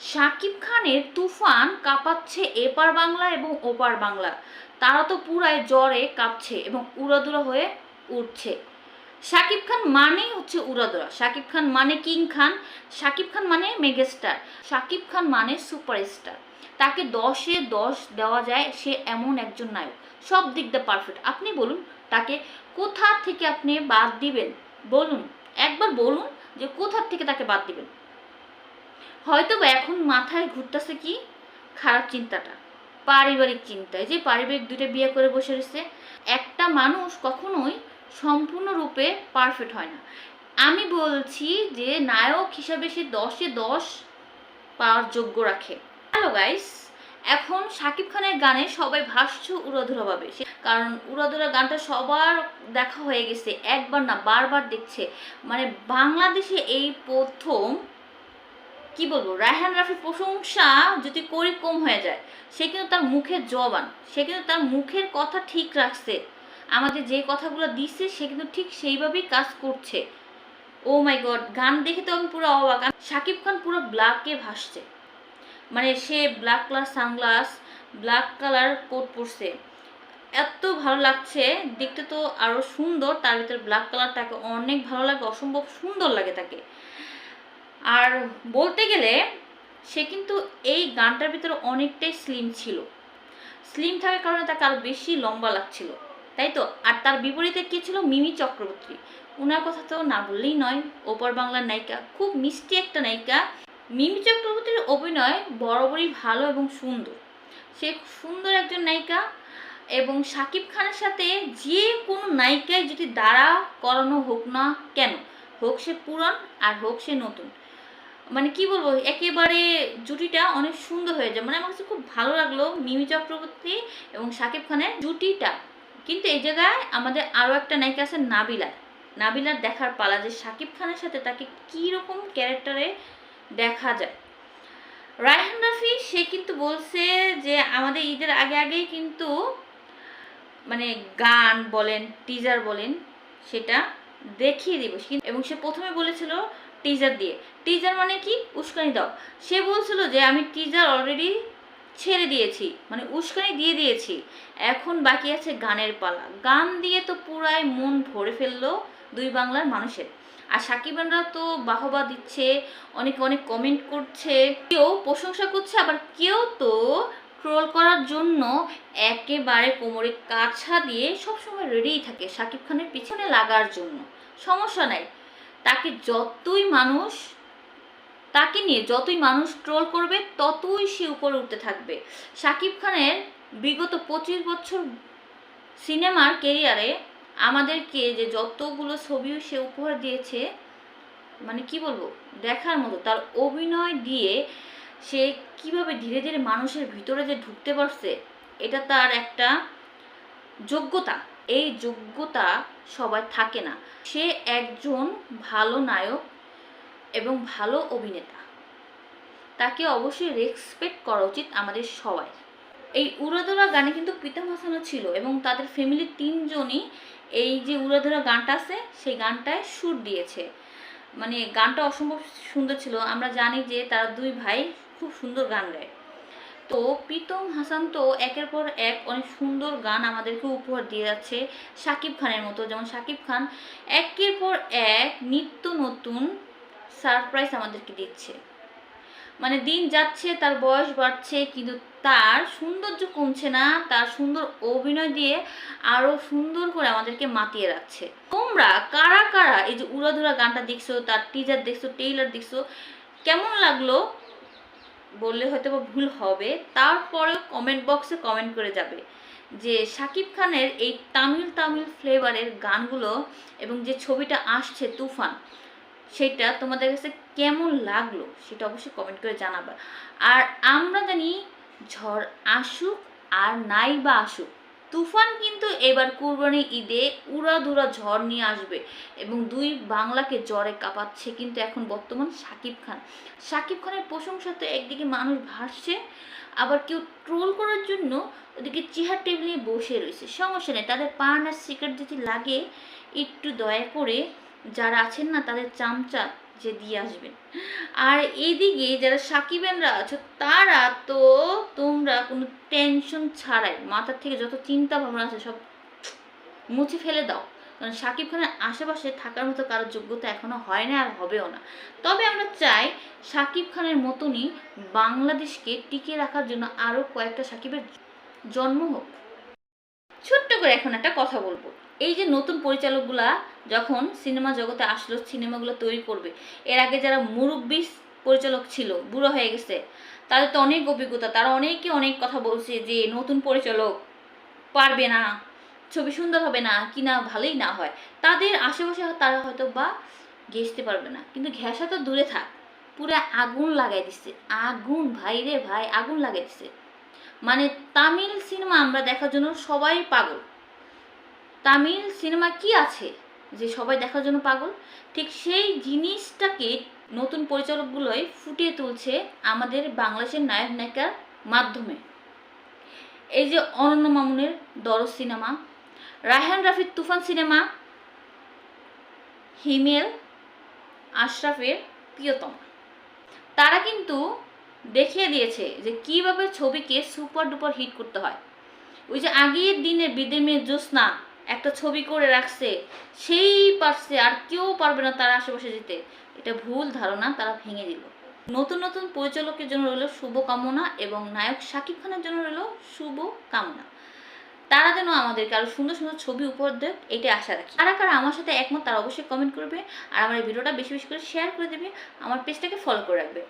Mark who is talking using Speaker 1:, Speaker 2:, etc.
Speaker 1: শাকিব খানের তুফান কাঁপাচ্ছে এপার বাংলা এবং ওপার বাংলা। তারা তো পুরায় জ্বরে কাঁপছে এবং উড়াদুরা হয়ে উঠছে শাকিব খান মানেই হচ্ছে উড়াদুরা। শাকিব খান মানে কিং খান। শাকিব খান মানে মেগাস্টার। শাকিব খান মানে সুপারস্টার। তাকে দশে দশ দেওয়া যায়, সে এমন একজন নায়ক। সব দিক দিয়ে পারফেক্ট আপনি বলুন, তাকে কোথা থেকে আপনি বাদ দিবেন? বলুন। একবার বলুন যে কোথা থেকে তাকে বাদ দিবেন? হয়তো বা এখন মাথায় ঘুরতেছে কি? খারাপ চিন্তাটা। পারিবারিক চিন্তায় যে পারিবারিক দুইটা বিয়ে করে বসে রয়েছে, একটা মানুষ কখনোই সম্পূর্ণরূপে পারফেক্ট হয় না। আমি বলছি যে নায়ক হিসাবে সে দশে দশ পাওয়ার যোগ্য রাখে। হ্যালো গাইস, এখন শাকিব খানের গানে সবাই ভাষ্য উড়াধুরাভাবে সে- কারণ উড়াধুরা গানটা সবার দেখা হয়ে গেছে, একবার না বারবার দেখছে। মানে বাংলাদেশে এই প্রথম কি বলব? রায়হান রাফির প্রশংসা যদি করি কম হয়ে যায়, সে কিন্তু তার মুখের জবান, সে কিন্তু তার মুখের কথা ঠিক রাখছে। আমাদের যে কথাগুলো দিচ্ছে সে কিন্তু ঠিক সেইভাবেই কাজ করছে। ও মাই গড গান দেখে তো আমি পুরো অবাক। শাকিব খান পুরো ব্ল্যাকে ভাসছে। মানে সে black colour sunglass black colour coat পরছে। এত ভালো লাগছে, দেখতে তো আরও সুন্দর, তার ভিতরে ব্ল্যাক কালারটাকে অনেক ভালো লাগে, অসম্ভব সুন্দর লাগে তাকে। আর বলতে গেলে সে কিন্তু এই গানটার ভিতরে অনেকটাই স্লিম ছিল। স্লিম থাকার কারণে তাকে আরও বেশি লম্বা লাগছিল, তাই তো? আর তার বিপরীতে কে ছিল? মিমি চক্রবর্তী। ওনার কথা তো না বললেই নয়, ওপর বাংলার নায়িকা, খুব মিষ্টি একটা নায়িকা। মিমি চক্রবর্তীর অভিনয় বরাবরই ভালো এবং সুন্দর। সে সুন্দর একজন নায়িকা এবং শাকিব খানের সাথে যে কোনো নায়িকায় যদি দাঁড়া করানো হোক না কেন, হোক সে পুরান আর হোক সে নতুন মানে কি বলব, একেবারে জুটিটা অনেক সুন্দর হয়ে যায়। মানে আমার কাছে খুব ভালো লাগল মিমি চক্রবর্তী এবং শাকিব খানের জুটিটা। কিন্তু এই জায়গায় আমাদের আরও একটা নায়িকা আছে নাবিলা। নাবিলার দেখার পালা যে শাকিব খানের সাথে তাকে কী রকম ক্যারেক্টারে দেখা যায়। রায়হান রাফি, সে কিন্তু বলছে যে আমাদের ঈদের আগে আগেই কিন্তু মানে গান বলেন টিজার বলেন, সেটা দেখিয়ে দিব। এবং সে প্রথমে বলেছিল টিজার দিয়ে। টিজার মানে কি? উস্কানি দাও। সে বলছিল যে, আমি টিজার অলরেডি ছেড়ে দিয়েছি। মানে উস্কানি দিয়ে দিয়েছি। এখন বাকি আছে গানের পালা। গান দিয়ে তো পুরাই মন ভরে ফেলল দুই বাংলার মানুষের। আর সাকিবানরা তো বাহবা দিচ্ছে, অনেক অনেক কমেন্ট করছে। কেউ প্রশংসা করছে, আবার কেউ তো ট্রোল করার জন্য একেবারে কোমরে কাছা দিয়ে সবসময় রেডিই থাকে শাকিব খানের পিছনে লাগার জন্য। সমস্যা নাই। তাকে যতই মানুষ, তাকে নিয়ে যতই মানুষ ট্রোল করবে, ততই সে উপরে উঠতে থাকবে। শাকিব খানের বিগত পঁচিশ বছর সিনেমার কেরিয়ারে আমাদেরকে যে যতগুলো ছবিও সে উপহার দিয়েছে মানে কি বলব, দেখার মতো, তার অভিনয় দিয়ে সে কীভাবে ধীরে ধীরে মানুষের ভিতরে যে ঢুকতে পারছে, এটা তার একটা যোগ্যতা। এই যোগ্যতা সবার থাকে না। সে একজন ভালো নায়ক এবং ভালো অভিনেতা। তাকে অবশ্যই রেসপেক্ট করা উচিত আমাদের সবাই। এই উড়াদোড়া গানে কিন্তু প্রীতম হাসানও ছিল এবং তাদের ফ্যামিলির তিনজনই এই যে উড়াদোড়া গানটা আছে, সেই গানটায় সুর দিয়েছে। মানে গানটা অসম্ভব সুন্দর ছিল। আমরা জানি যে তারা দুই ভাই খুব সুন্দর গান গায়। তো প্রীতম, হাসান তো একের পর এক অনেক সুন্দর গান আমাদেরকে উপহার দিয়ে যাচ্ছে শাকিব খানের মতো। যেমন সাকিব খান একের পর এক নিত্য নতুন সারপ্রাইজ আমাদেরকে দিচ্ছে। মানে দিন যাচ্ছে, তার বয়স বাড়ছে, কিন্তু তার সৌন্দর্য কমছে না, তার সুন্দর অভিনয় দিয়ে আরও সুন্দর করে আমাদেরকে মাতিয়ে রাখছে। তোমরা কারা কারা এই যে উড়াধুরা গানটা দেখছ, তার টিজার দেখছ টেইলার দেখছ, কেমন লাগল? বললে হয়তো বা ভুল হবে, তারপরেও কমেন্ট বক্সে কমেন্ট করে যাবে যে শাকিব খানের এই তামিল তামিল ফ্লেভারের গানগুলো এবং যে ছবিটা আসছে তুফান, সেটা তোমাদের কাছে কেমন লাগল সেটা অবশ্যই কমেন্ট করে জানাবা। আর আমরা জানি ঝড় আসুক আর নাই বা আসুক তুফান কিন্তু এবার কুরবানি ঈদে উড়াধুরা ঝড় নিয়ে আসবে এবং দুই বাংলাকে জ্বরে কাঁপাচ্ছে কিন্তু এখন বর্তমান শাকিব খান। শাকিব খানের প্রশংসা তো একদিকে মানুষ ভাসছে, আবার কেউ ট্রোল করার জন্য ওদিকে চেহার টেবিলে বসে রয়েছে। সমস্যা নেই, তাদের পান আর সিগারেট যদি লাগে, একটু দয়া করে যারা আছেন না, তাদের চামচা যে দিয়ে আসবেন। আর এদিকে যারা সাকিবেনরা আছো, তারা তো তোমরা কোনো টেনশন ছাড়াই, মাথার থেকে যত চিন্তা ভাবনা আছে সব মুছে ফেলে দাও। কারণ সাকিব খানের আশেপাশে থাকার মতো কারোর যোগ্যতা এখনও হয় না আর হবেও না। তবে আমরা চাই সাকিব খানের মতনই বাংলাদেশকে টিকিয়ে রাখার জন্য আরও কয়েকটা সাকিবের জন্ম হোক। ছোট্ট করে এখন একটা কথা বলব। এই যে নতুন পরিচালকগুলা যখন সিনেমা জগতে আসলো, সিনেমাগুলো তৈরি করবে। এর আগে যারা মুরব্বী পরিচালক ছিল, বুড়ো হয়ে গেছে, তাদের তো অনেক অভিজ্ঞতা। তারা অনেকে অনেক কথা বলছে যে, নতুন পরিচালক পারবে না, ছবি সুন্দর হবে না, কি না, ভালোই না হয়। তাদের আশেপাশে তারা হয়তো বা ঘেসতে পারবে না। কিন্তু ঘেঁষা তো দূরে থাক, পুরো আগুন লাগাই দিচ্ছে আগুন, ভাই রে ভাই, আগুন লাগাই দিচ্ছে মানে তামিল সিনেমা আমরা দেখার জন্য সবাই পাগল। তামিল সিনেমা কি আছে? যে সবাই দেখার জন্য পাগল, ঠিক সেই জিনিসটাকে নতুন পরিচালকগুলোই ফুটিয়ে তুলছে আমাদের বাংলাদেশের নায়ক নায়িকার মাধ্যমে। এই যে অনন্য মামুনের দরজ সিনেমা, রায়হান রাফির তুফান সিনেমা, হিমেল আশরাফের প্রিয়তম। তারা কিন্তু দেখিয়ে দিয়েছে যে কীভাবে ছবিকে সুপার ডুপার হিট করতে হয়। ওই যে আগের দিনে বিদের মেয়ে জ্যোৎস্না একটা ছবি করে রাখছে, সেই পারছে, আর কেউ পারবে না তার আশেপাশে যেতে। এটা ভুল ধারণা, তারা ভেঙে দিল। নতুন নতুন পরিচালকের জন্য রইল শুভ কামনা এবং নায়ক শাকিব খানের জন্য রইল শুভ কামনা তারা যেন আমাদেরকে আরও সুন্দর সুন্দর ছবি উপহার দেয় এটাই আশা রাখি। কারা কারা আমার সাথে একমত, তারা অবশ্যই কমেন্ট করবে, আর আমার এই ভিডিওটা বেশি বেশি করে শেয়ার করে দেবে, আমার পেজটাকে ফলো করে রাখবে।